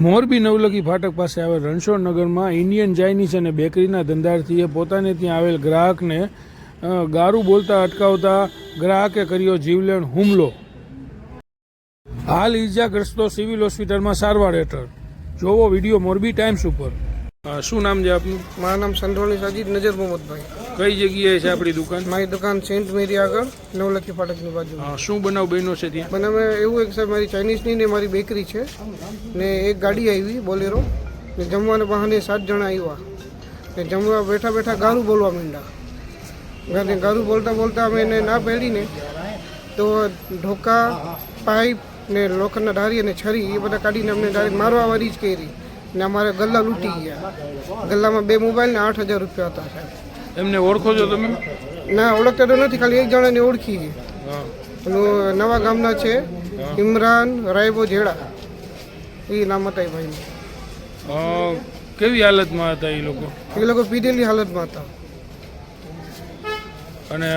મોરબી નવલખી ફાટક પાસે આવેલ રણછોડનગરમાં ઇન્ડિયન ચાઇનીઝ અને બેકરીના ધંધાર્થીએ પોતાને ત્યાં આવેલ ગ્રાહકને ગારું બોલતા અટકાવતા ગ્રાહકે કર્યો જીવલેણ હુમલો. હાલ ઇજાગ્રસ્તો સિવિલ હોસ્પિટલમાં સારવાર હેઠળ. જોવો વીડિયો મોરબી ટાઈમ્સ ઉપર. શું નામ છે આપનું? મારું નામ સંતોળી સાજીદ નજર મોહમ્મદભાઈ. કઈ જગ્યાએ છે આપણી દુકાન? મારી દુકાન સેન્ટ મેરી આગળ નવલખી ફાટકની બાજુ. શું બનાવ બન્યો છે ત્યાં? અમે એવું એક સાહેબ મારી ચાઇનીઝની ને મારી બેકરી છે ને એક ગાડી આવી બોલેરો ને જમવાના બહાને સાત જણા આવ્યા. ને જમવા બેઠા બેઠા ગારું બોલવા માંડ્યા. અને ગારું બોલતા બોલતા અમે એને ના પહેરીને તો ઢોકા પાઇપ ને લોખંડના ડારી અને છરી એ બધા કાઢીને અમને ડાયરેક્ટ મારવા વાળી જ કરી. ને અમારે ગલ્લા લૂંટી ગયા. ગલ્લામાં બે મોબાઈલ ને આઠ હજાર રૂપિયા હતા સાહેબ. એમને ઓળખો છો તમે? ના ઓળખતા તો નથી ખાલી એક જણાને ઓળખી છે. પેલું નવા ગામના છે ઇમરાન રાયબો જેડા. એ નામ હતા એ ભાઈનું. કેવી હાલતમાં હતા એ લોકો? એ લોકો પીધેલી હાલતમાં હતા. અને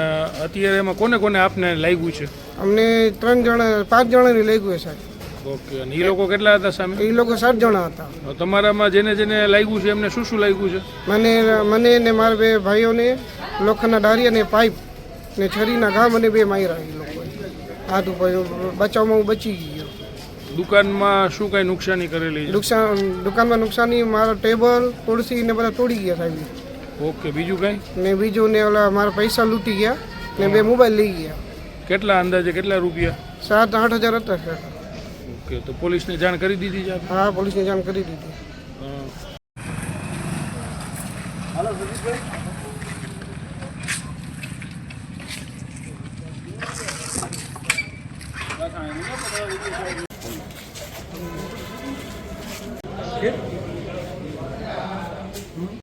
અત્યારે એમાં કોને કોને આપને લાગ્યું છે? અમને ત્રણ જણા પાંચ જણાને લાગ્યું છે સાહેબ. ઓકે અને એ લોકો કેટલા હતા સામે? એ લોકો સાત જણા હતા. તમારામાં જેને જેને લાગ્યું છે એમને શું શું લાગ્યું છે? મને મને ને મારા બે ભાઈઓને લોખંડના ડારી અને પાઇપ ને છરીના ઘા મને બે માર્યા એ લોકોએ. હાથ ઉપર બચાવમાં હું બચી ગયો. દુકાનમાં શું કઈ નુકસાની કરેલી નુકસાન દુકાનમાં નુકસાની મારા ટેબલ ખુરશી ને બધા તોડી ગયા સાહેબ. ઓકે બીજું કઈ? ને બીજું ને ઓલા મારા પૈસા લૂંટી ગયા ને બે મોબાઈલ લઈ ગયા. કેટલા અંદાજે કેટલા રૂપિયા? સાત આઠ હજાર હતા સર ઓકે તો પોલીસને જાણ કરી દીધી છે હા પોલીસને જાણ કરી દીધી. અ,